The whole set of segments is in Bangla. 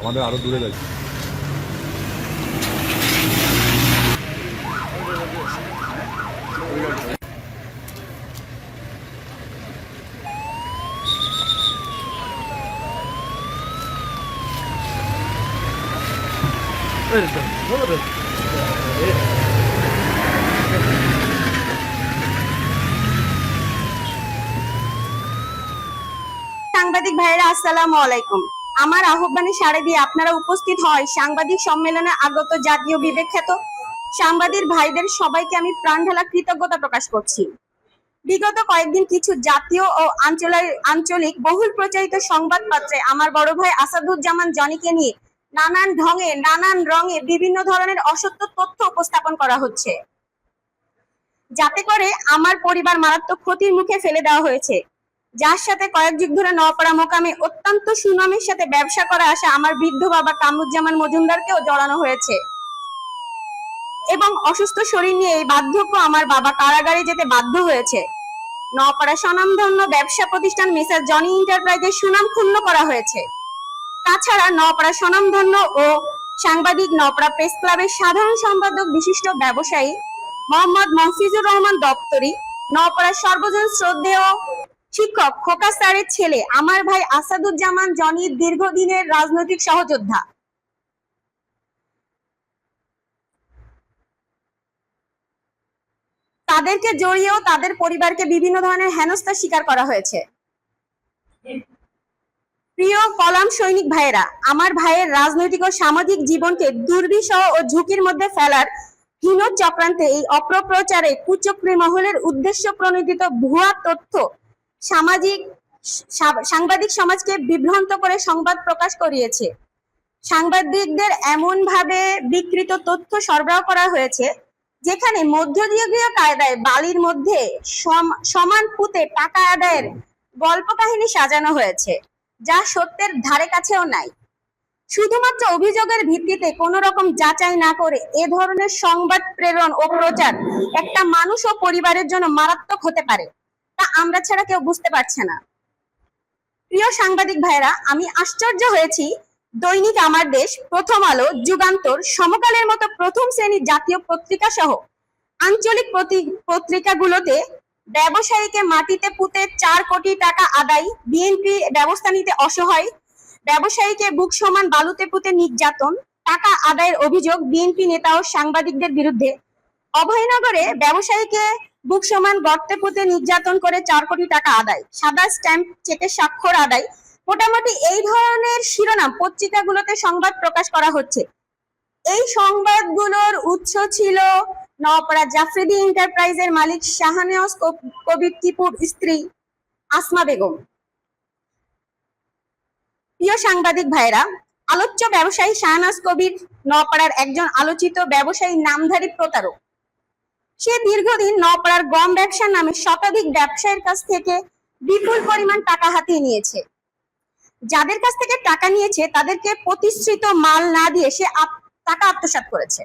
আমাদের আরও দূরে যাচ্ছে। সাংবাদিক ভাইরা আসসালামু আলাইকুম। আমার আহ্বানে সাড়ে দিয়ে আপনারা উপস্থিত হয় সাংবাদিক সম্মেলনে আগত জাতীয় বিবেখ্যাত সাংবাদিক ভাইদের সবাইকে আমি প্রাণ ঢালা কৃতজ্ঞতা প্রকাশ করছি। বিগত কয়েকদিন কিছু জাতীয় ও আঞ্চলিক আঞ্চলিক বহুল প্রচারিত সংবাদপত্রে আমার বড় ভাই আসাদুজ্জামান জনিকে নিয়ে নানান ঢঙে, নানান রঙে বিভিন্ন ধরনের অসত্য তথ্য উপস্থাপন করা হচ্ছে। যাতে করে আমার পরিবার মারাত্মক ক্ষতির মুখে ফেলে দেওয়া হয়েছে। যার সাথে কয়েক যুগ ধরে নওপাড়া মোকামে অত্যন্ত সুনামের সাথে ব্যবসা করে আসা আমার বৃদ্ধ বাবা কামরুজ্জামান মজুমদারকেও জড়ানো হয়েছে। এবং অসুস্থ শরীর নিয়ে এই বার্ধক্য আমার বাবা কারাগারে যেতে বাধ্য হয়েছে। নওপাড়া স্বনামধন্য ব্যবসা প্রতিষ্ঠান মিসার জনি এন্টারপ্রাইজের সুনাম ক্ষুণ্ণ করা হয়েছে। তাছাড়া নওপাড়া স্বনামধন্য ও সাংবাদিক নওপাড়া প্রেস ক্লাবের সাধারণ সম্পাদক বিশিষ্ট ব্যবসায়ী মোহাম্মদ মহফিজুর রহমান দপ্তরি, নওপাড়ার সর্বজন শ্রদ্ধেয় শিক্ষক, খোকা স্যারের ছেলে, আমার ভাই আসাদুজ্জামান জনির দীর্ঘদিনের রাজনৈতিক সহযোদ্ধা। তাদেরকে জড়িয়েও তাদের পরিবারকে বিভিন্ন ধরনের হেনস্থার শিকার করা হয়েছে। প্রিয় কলাম সৈনিক ভাইয়েরা, আমার ভাইয়ের রাজনৈতিক ও সামাজিক জীবনকে দুর্বিষহ ও ঝুঁকির মধ্যে ফেলার হীন চক্রান্তে এই অপপ্রচারে কুচক্রী মহলের উদ্দেশ্য প্রণোদিত ভুয়া তথ্য সামাজিক সাংবাদিক সমাজকে বিভ্রান্ত করে সংবাদ প্রকাশ করিয়েছে। সাংবাদিকদের এমন ভাবে বিকৃত তথ্য সরবরাহ করা হয়েছে, যেখানে মধ্যযুগীয় কায়দায় বালির মধ্যে সম- সমান পুঁতে টাকা আদায়ের গল্প কাহিনী সাজানো হয়েছে, যা সত্যের ধারে কাছেও নাই। শুধুমাত্র অভিযোগের ভিত্তিতে কোন রকম যাচাই না করে এ ধরনের সংবাদ প্রেরণ ও প্রচার একটা মানুষ ও পরিবারের জন্য মারাত্মক হতে পারে। তা আমরা ছাড়া কেউ বুঝতে পারছে না। প্রিয় সাংবাদিক ভাইরা আমি আশ্চর্য হয়েছি। দৈনিক আমার দেশ, প্রথম আলো, যুগান্তর, সমকালের মতো প্রথম শ্রেণির জাতীয় পত্রিকা সহ আঞ্চলিক পত্রিকাগুলোতে ব্যবসায়ীকে মাটিতে পুঁতে চার কোটি টাকা আদায়, বিএনপি ব্যবস্থা নিতে অসহায়, ব্যবসায়ীকে বুক সমান বালুতে পুঁতে নির্যাতন, টাকা আদায়ের অভিযোগ বিএনপি নেতা ও সাংবাদিকদের বিরুদ্ধে। অভয়নগরে ব্যবসায়ীকে বুক সমান গর্তে পুঁতে নির্যাতন করে চার কোটি টাকা আদায়। সাদা স্ট্যাম্প চেকে স্বাক্ষর আদায়। মোটামুটি এই ধরনের শিরোনাম পত্রিকাগুলোতে সংবাদ প্রকাশ করা হচ্ছে। এই সংবাদগুলোর উৎস ছিল নওপাড়া জাফরিদি এন্টারপ্রাইজের মালিক শাহানেওয়াজ কব- কবির টিপুর স্ত্রী আসমা বেগম। প্রিয় সাংবাদিক ভাইরা আলোচ্য ব্যবসায়ী শাহনাজ কবির নওপাড়ার একজন আলোচিত ব্যবসায়ী নামধারী প্রতারক। সে দীর্ঘদিন নওপাড়ার গম ব্যবসার নামে শতাধিক ব্যবসায়ীর কাছ থেকে বিপুল পরিমাণ টাকা হাতিয়ে নিয়েছে। যাদের কাছ থেকে টাকা নিয়েছে, তাদেরকে প্রতিশ্রিত মাল না দিয়ে সে টাকা আত্মসাৎ করেছে।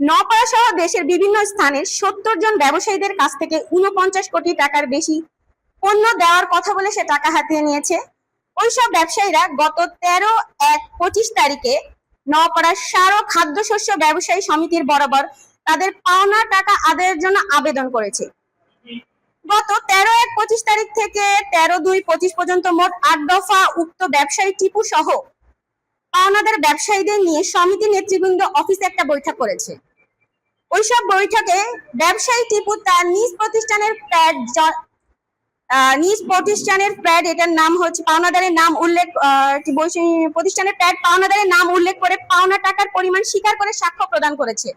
নপাড়া সহ দেশের বিভিন্ন স্থানের সত্তর জন ব্যবসায়ীদের কাছ থেকে উনপঞ্চাশ কোটি টাকার বেশি পণ্য দেওয়ার কথা বলে সে টাকা হাতিয়ে নিয়েছে। ওইসব ব্যবসায়ীরা গত তেরো এক পঁচিশ তারিখে নপাড়ার সার ও খাদ্যশস্য ব্যবসায়ী সমিতির বরাবর তাদের পাওনা টাকা আদায়ের জন্য আবেদন করেছে। গত তেরো এক পঁচিশ তারিখ থেকে তেরো দুই পঁচিশ পর্যন্ত মোট আট দফা উক্ত ব্যবসায়ী টিপু সহ পাওনাদার ব্যবসায়ীদের নিয়ে সমিতি নেতৃবৃন্দ অফিসে একটা বৈঠক করেছে। ওইসব বৈঠকে ব্যবসায়ী টিপু তার নিজ প্রতিষ্ঠানের প্যাড নিজ প্রতিষ্ঠানের প্যাড, এটার নাম হচ্ছে পাওনাদারের নাম উল্লেখ প্রতিষ্ঠানের প্যাড, পাওনাদারের নাম উল্লেখ করে পাওনা টাকার পরিমাণ স্বীকার করে সাক্ষ্য প্রদান করেছে।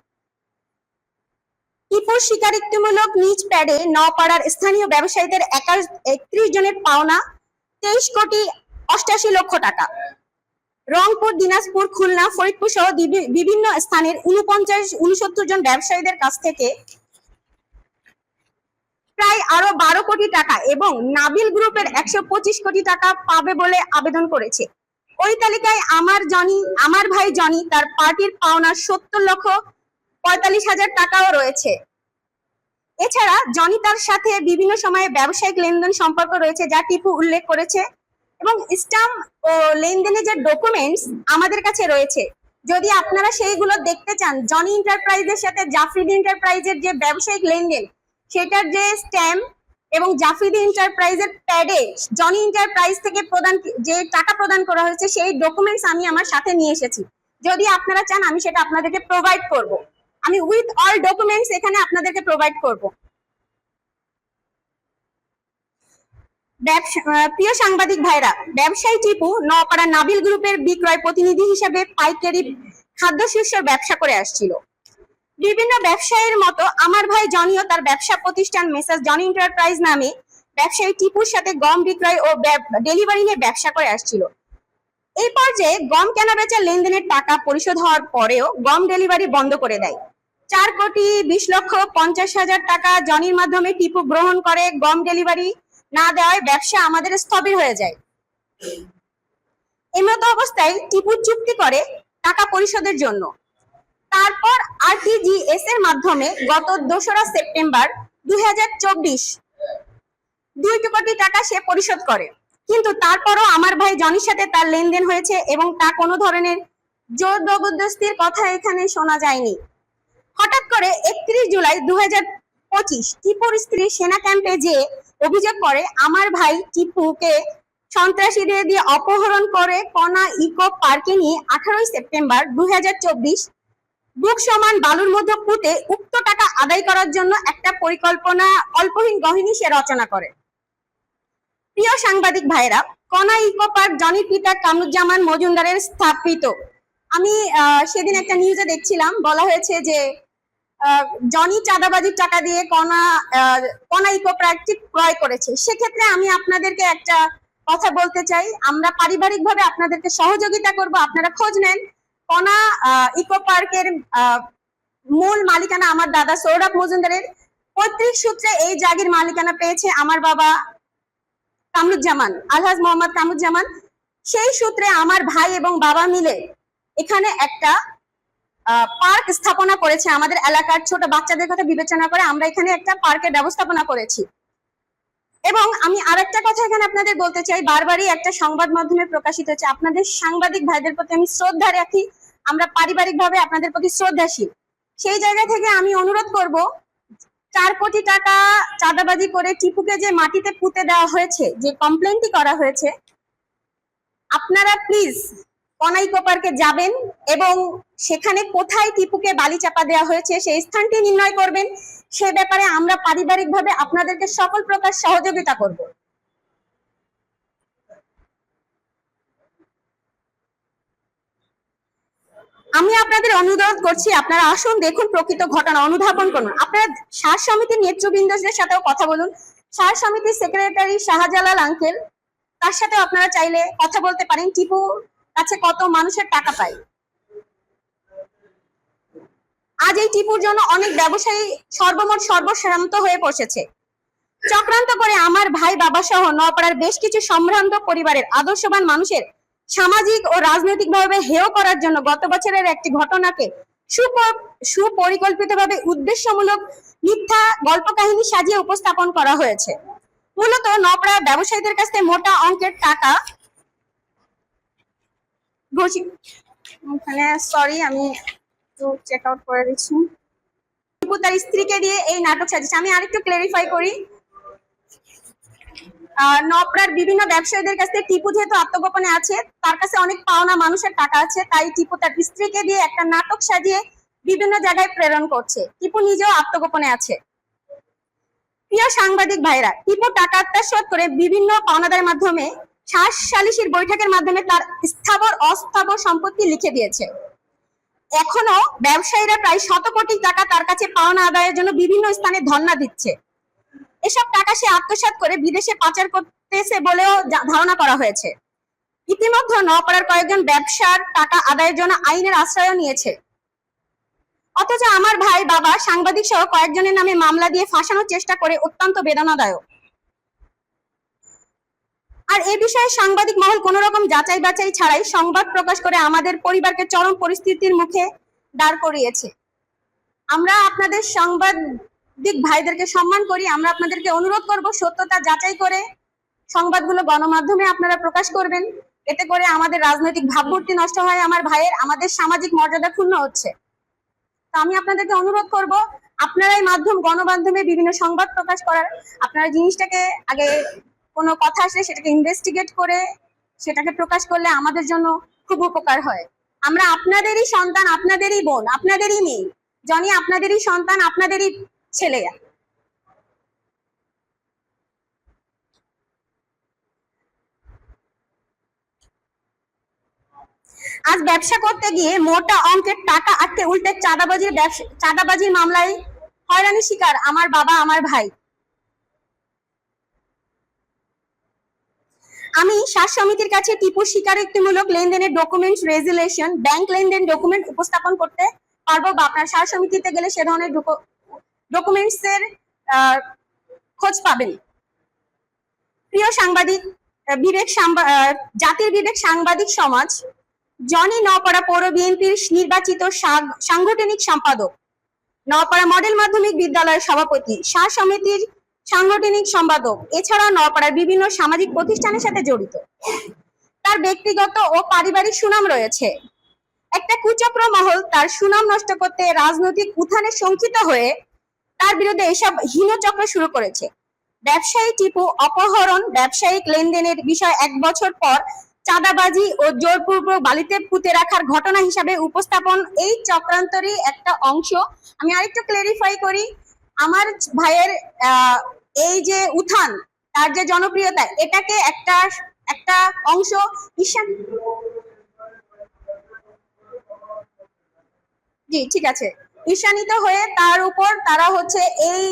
টিপুর স্বীকারোক্তিমূলক নিজ প্যাডে নপাড়ার স্থানীয় ব্যবসায়ীদের একত্রিশ জনের পাওনা, তেইশ কোটি অষ্টাশি লক্ষ টাকা। রংপুর, দিনাজপুর, খুলনা, ফরিদপুর সহ বিভিন্ন স্থানের উনপঞ্চাশ উনসত্তর জন ব্যবসায়ীদের কাছ থেকে প্রায় আরও বারো কোটি টাকা এবং নাবিল গ্রুপের একশো পঁচিশ কোটি টাকা পাবে বলে আবেদন করেছে। ওই তালিকায় আমার জনি, আমার ভাই জনি তার পার্টির পাওনা সত্তর লক্ষ পঁয়তাল্লিশ হাজার টাকাও রয়েছে। এছাড়া জনি তার সাথে বিভিন্ন সময়ে ব্যবসায়িক লেনদেন সম্পর্ক রয়েছে যা টিপু উল্লেখ করেছে এবং স্টাম্প ও লেনদেনের যে ডকুমেন্টস আমাদের কাছে রয়েছে। যদি আপনারা সেইগুলো দেখতে চান, জনি এন্টারপ্রাইজের সাথে জাফরিদি এন্টারপ্রাইজের যে ব্যবসায়িক লেনদেন, সেটার যে স্ট্যাম্প এবং জাফরিদি এন্টারপ্রাইজের প্যাডে জনি এন্টারপ্রাইজ থেকে প্রদান যে টাকা প্রদান করা হয়েছে, সেই ডকুমেন্টস আমি আমার সাথে নিয়ে এসেছি। যদি আপনারা চান, আমি সেটা আপনাদেরকে প্রোভাইড করব। আমি উইথ অল ডকুমেন্টস এখানে আপনাদেরকে প্রোভাইড করব। প্রিয় সাংবাদিক ভাইরা, ব্যবসায়ী টিপু নপাড়া নাবিল গ্রুপের বিক্রয় প্রতিনিধি হিসেবে পাইকারি খাদ্য খাদ্যশস্যের ব্যবসা করে আসছিল। বিভিন্ন ব্যবসায়ীর মতো আমার ভাই জনিও তার ব্যবসা প্রতিষ্ঠান মেসাজ জনি এন্টারপ্রাইজ নামে ব্যবসায়ী টিপুর সাথে গম বিক্রয় ও ডেলিভারি নিয়ে ব্যবসা করে আসছিল। এই পর্যায়ে গম কেনা বেচা লেনদেনের টাকা পরিশোধ হওয়ার পরেও গম ডেলিভারি বন্ধ করে দেয়। চার কোটি বিশ লক্ষ পঞ্চাশ হাজার টাকা জনির মাধ্যমে টিপু গ্রহণ করে, গম ডেলিভারি না দেওয়ায় ব্যবসা আমাদের স্থবির হয়ে যায়। এমতো অবস্থায় টিপু চুক্তি করে টাকা পরিশোধের জন্য। তারপর আরটিজিএস এর মাধ্যমে গত দোসরা সেপ্টেম্বর দুই দুই কোটি টাকা সে পরিশোধ করে। কিন্তু তারপরও আমার ভাই জনির সাথে তার লেনদেন হয়েছে এবং তা কোনো ধরনের জোর জবরদস্তির কথা এখানে শোনা যায়নি। হঠাৎ করে একত্রিশ জুলাই দু পঁচিশ টিপুর স্ত্রী সেনা ক্যাম্পে যে অভিযোগ করে, আমার ভাই টিপুকে সন্ত্রাসীদের দিয়ে অপহরণ করে কনা ইকো পার্কে নিয়ে আঠারোই সেপ্টেম্বর দু হাজার চব্বিশ বুক সমান বালুর মধ্যে পুঁতে উক্ত টাকা আদায় করার জন্য একটা পরিকল্পনা অল্পহীন গহিনী সে রচনা করে। প্রিয় সাংবাদিক ভাইরা কনা ইকো পার্ক জনির পিতা কামরুজ্জামান মজুমদারের স্থাপিত। আমি সেদিন একটা নিউজে দেখছিলাম, বলা হয়েছে যে জনি চাঁদাবাজির টাকা দিয়ে কনা আহ, কনা ইকো পার্কটি ক্রয় করেছে। সেক্ষেত্রে আমি আপনাদেরকে একটা কথা বলতে চাই। আমরা পারিবারিকভাবে আপনাদেরকে সহযোগিতা করব। আপনারা খোঁজ নেন। আহ, ইকো পার্কের মূল মালিকানা আমার দাদা সৌরভ মজুমদারের। পৈতৃক সূত্রে এই জাগির মালিকানা পেয়েছে আমার বাবা কামরুজ্জামান আলহাজ মোহাম্মদ কামরুজ্জামান। সেই সূত্রে আমার ভাই এবং বাবা মিলে এখানে একটা পার্ক স্থাপনা করেছে আমাদের এলাকার ছোট বাচ্চাদের কথা বিবেচনা করে আমরা এখানে একটা পার্কের ব্যবস্থাপনা করেছি। এবং আমি আরেকটা কথা এখানে আপনাদের বলতে চাই, বারবারই একটা সংবাদ মাধ্যমে প্রকাশিত হচ্ছে। আপনাদের সাংবাদিক ভাইদের প্রতি আমি শ্রদ্ধা রাখি, আমরা পারিবারিকভাবে আপনাদের প্রতি শ্রদ্ধাশীল। সেই জায়গা থেকে আমি অনুরোধ করব, চার কোটি টাকা চাঁদাবাজি করে টিপুকে যে মাটিতে পুঁতে দেওয়া হয়েছে, যে কমপ্লেনটি করা হয়েছে, আপনারা প্লিজ কনাইকো পার্কে যাবেন এবং সেখানে কোথায় টিপুকে বালি চাপা দেওয়া হয়েছে, সেই স্থানটি নির্ণয় করবেন। সে ব্যাপারে আমরা পারিবারিকভাবে আপনাদেরকে সকল প্রকার সহযোগিতা করব। আমি আপনাদের অনুরোধ করছি, আপনারা আসুন, দেখুন প্রকৃত ঘটনা, অনুধাবন করুন। আপনারা সার সমিতির নেতৃবৃন্দদের সাথেও কথা বলুন। সার সমিতির সেক্রেটারি শাহজালাল আঙ্কেল, তার সাথে আপনারা চাইলে কথা বলতে পারেন। টিপু কাছে কত মানুষের টাকা পায় আজ এই টিপুর জন্য অনেক ব্যবসায়ী সর্বমোট সর্বশ্রান্ত হয়ে বসেছে। চক্রান্ত করে আমার ভাই বাবা সহ নপাড়ার বেশ কিছু সম্ভ্রান্ত পরিবারের আদর্শবান মানুষের সামাজিক ও রাজনৈতিকভাবে হেয় করার জন্য গত বছরের একটি ঘটনাকে সুপ- সুপরিকল্পিতভাবে উদ্দেশ্যমূলক মিথ্যা গল্প কাহিনী সাজিয়ে উপস্থাপন করা হয়েছে। মূলত নপড়া ব্যবসায়ীদের কাছ মোটা অঙ্কের টাকা ঘোষি- ওখানে সরি আমি একটু চেক আউট করে দিচ্ছি। টিপু তার স্ত্রীকে দিয়ে এই নাটক সাজিয়েছে। আমি আরেকটু ক্লেরিফাই করি। নপড়ার বিভিন্ন ব্যবসায়ীদের কাছ টিপু যেহেতু আত্মগোপনে আছে, তার কাছে অনেক পাওনা মানুষের টাকা আছে, তাই টিপু তার স্ত্রীকে দিয়ে একটা নাটক সাজিয়ে বিভিন্ন জায়গায় প্রেরণ করছে। টিপু নিজেও আত্মগোপনে আছে। প্রিয় সাংবাদিক ভাইরা, টিপু টাকা আত্মার শোধ করে বিভিন্ন পাওনাদারের মাধ্যমে শ্বাস সালিসির বৈঠকের মাধ্যমে তার স্থাবর, অস্থাবর সম্পত্তি লিখে দিয়েছে। এখনও ব্যবসায়ীরা প্রায় শত কোটি টাকা তার কাছে পাওনা আদায়ের জন্য বিভিন্ন স্থানে ধর্ণা দিচ্ছে। এসব টাকা সে আত্মসাৎ করে বিদেশে পাচার করতেছে বলেও ধারণা করা হয়েছে। ইতিমধ্যে নপাড়ার কয়েকজন ব্যবসার টাকা আদায়ের জন্য আইনের আশ্রয় নিয়েছে। অথচ আমার ভাই, বাবা সাংবাদিক সহ কয়েকজনের নামে মামলা দিয়ে ফাঁসানোর চেষ্টা করে অত্যন্ত বেদনাদায়ক। আর এ বিষয়ে সাংবাদিক মহল কোন রকম যাচাই বাছাই ছাড়াই সংবাদ প্রকাশ করে আমাদের পরিবারকে চরম পরিস্থিতির মুখে দাঁড় করিয়েছে। আমরা আপনাদের সাংবাদিক ভাইদেরকে সম্মান করি, আমরা আপনাদেরকে অনুরোধ করব সত্যতা যাচাই করে সংবাদগুলো গণমাধ্যমে আপনারা প্রকাশ করবেন। এতে করে আমাদের রাজনৈতিক ভাবমূর্তি নষ্ট হয় আমার ভাইয়ের, আমাদের সামাজিক মর্যাদা ক্ষুণ্ণ হচ্ছে। তো আমি আপনাদেরকে অনুরোধ করব, আপনারাই মাধ্যম গণমাধ্যমে বিভিন্ন সংবাদ প্রকাশ করার, আপনারা জিনিসটাকে আগে কোনো কথা আসলে সেটাকে ইনভেস্টিগেট করে সেটাকে প্রকাশ করলে আমাদের জন্য খুব উপকার হয়। আমরা আপনাদেরই সন্তান, আপনাদেরই বোন, আপনাদেরই মেয়ে। জনি, আপনাদেরই সন্তান, আপনাদেরই ছেলে। আজ ব্যবসা করতে গিয়ে মোটা অঙ্কের টাকা আটকে উল্টে চাঁদাবাজির চাঁদাবাজির মামলায় হয়রানি শিকার আমার বাবা, আমার ভাই। আমি সার সমিতির কাছে টিপু স্বীকারোক্তিমূলক লেনদেনের ডকুমেন্টস রেজুলেশন ব্যাংক লেনদেন ডকুমেন্ট উপস্থাপন করতে পারব বা আপনার সার সমিতিতে গেলে সে ধরনের ডকুমেন্টস এর খোঁজ পাবেন। প্রিয় সাংবাদিক বিবেক জাতির বিবেক সাংবাদিক সমাজ, জনি নপাড়া পৌর বিএনপির নির্বাচিত সাংগঠনিক সম্পাদক নপাড়া মডেল মাধ্যমিক বিদ্যালয়ের সভাপতি, সার সমিতির সাংগঠনিক সম্পাদক এছাড়া নপাড়ার বিভিন্ন সামাজিক প্রতিষ্ঠানের সাথে জড়িত। তার ব্যক্তিগত ও পারিবারিক সুনাম রয়েছে। একটা কুচক্র মহল তার সুনাম নষ্ট করতে রাজনৈতিক উত্থানে শঙ্কিত হয়ে তার বিরুদ্ধে এসব হীনচক্র শুরু করেছে। ব্যবসায়ী টিপু অপহরণ, ব্যবসায়িক লেনদেনের বিষয় এক বছর পর চাঁদাবাজি ও জোরপূর্বক বালিতে পুঁতে রাখার ঘটনা হিসাবে উপস্থাপন এই চক্রান্তরই একটা অংশ। আমি আরেকটু ক্লেরিফাই করি আমার ভাইয়ের এই যে উত্থান, তার যে জনপ্রিয়তা, এটাকে একটা একটা অংশ ঈশান জি, ঠিক আছে। ঈশানিত হয়ে তার উপর তারা হচ্ছে এই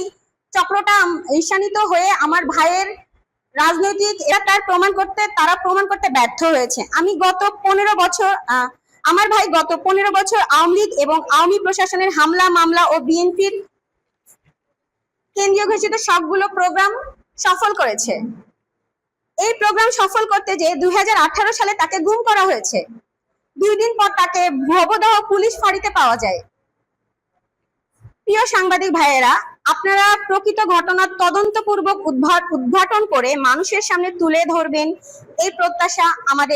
চক্রটা ঈশানিত হয়ে আমার ভাইয়ের রাজনৈতিক এটা তার প্রমাণ করতে, তারা প্রমাণ করতে ব্যর্থ হয়েছে। আমি গত পনেরো বছর আমার ভাই গত পনেরো বছর আওয়ামী লীগ এবং আওয়ামী প্রশাসনের হামলা, মামলা ও বিএনপির কেন্দ্রীয় ঘোষিত সবগুলো প্রোগ্রাম সফল করেছে। এই প্রোগ্রাম সফল করতে যে দুই সালে তাকে গুম করা হয়েছে। দুই দিন পর তাকে ভবদহ পুলিশ ফাঁড়িতে পাওয়া যায়। প্রিয় সাংবাদিক ভাইয়েরা, আপনারা প্রকৃত ঘটনার তদন্তপূর্বক উদ্ঘাটন করে মানুষের সামনে তুলে ধরবেন এই প্রত্যাশা আমাদের